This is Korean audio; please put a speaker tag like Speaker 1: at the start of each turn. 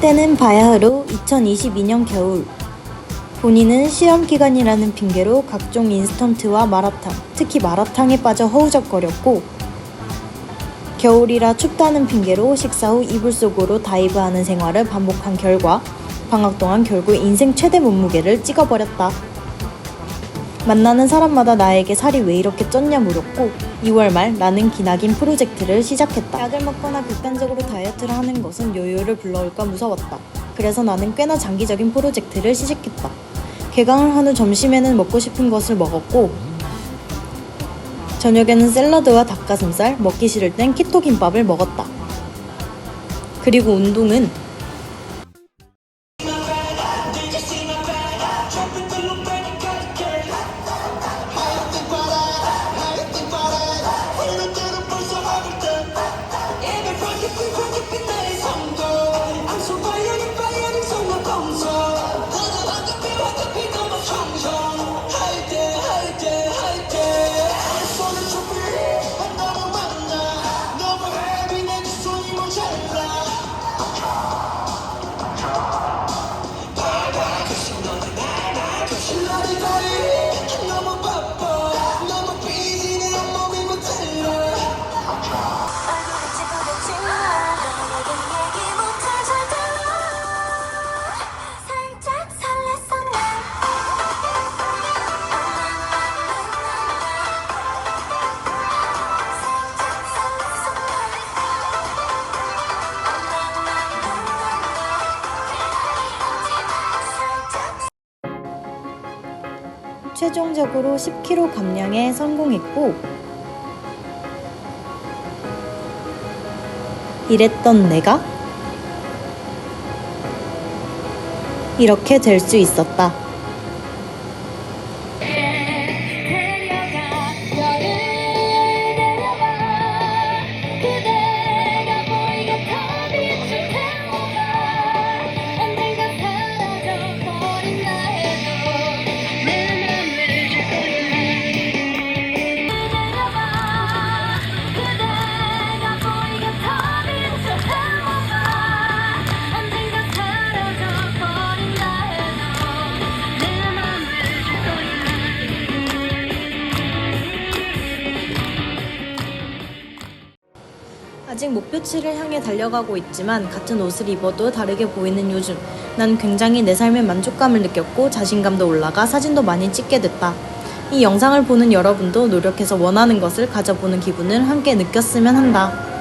Speaker 1: 때는 바야흐로 2022년 겨울. 본인은 시험 기간이라는 핑계로 각종 인스턴트와 마라탕, 특히 마라탕에 빠져 허우적거렸고, 겨울이라 춥다는 핑계로 식사 후 이불 속으로 다이브하는 생활을 반복한 결과, 방학 동안 결국 인생 최대 몸무게를 찍어버렸다. 만나는 사람마다 나에게 살이 왜 이렇게 쪘냐 물었고 2월 말 나는 기나긴 프로젝트를 시작했다. 약을 먹거나 극단적으로 다이어트를 하는 것은 요요를 불러올까 무서웠다. 그래서 나는 꽤나 장기적인 프로젝트를 시작했다. 개강을 한 후 점심에는 먹고 싶은 것을 먹었고 저녁에는 샐러드와 닭가슴살, 먹기 싫을 땐 키토 김밥을 먹었다. 그리고 운동은 최종적으로 10kg 감량에 성공했고 이랬던 내가 이렇게 될 수 있었다. 아직 목표치를 향해 달려가고 있지만 같은 옷을 입어도 다르게 보이는 요즘 난 굉장히 내 삶에 만족감을 느꼈고 자신감도 올라가 사진도 많이 찍게 됐다. 이 영상을 보는 여러분도 노력해서 원하는 것을 가져보는 기분을 함께 느꼈으면 한다.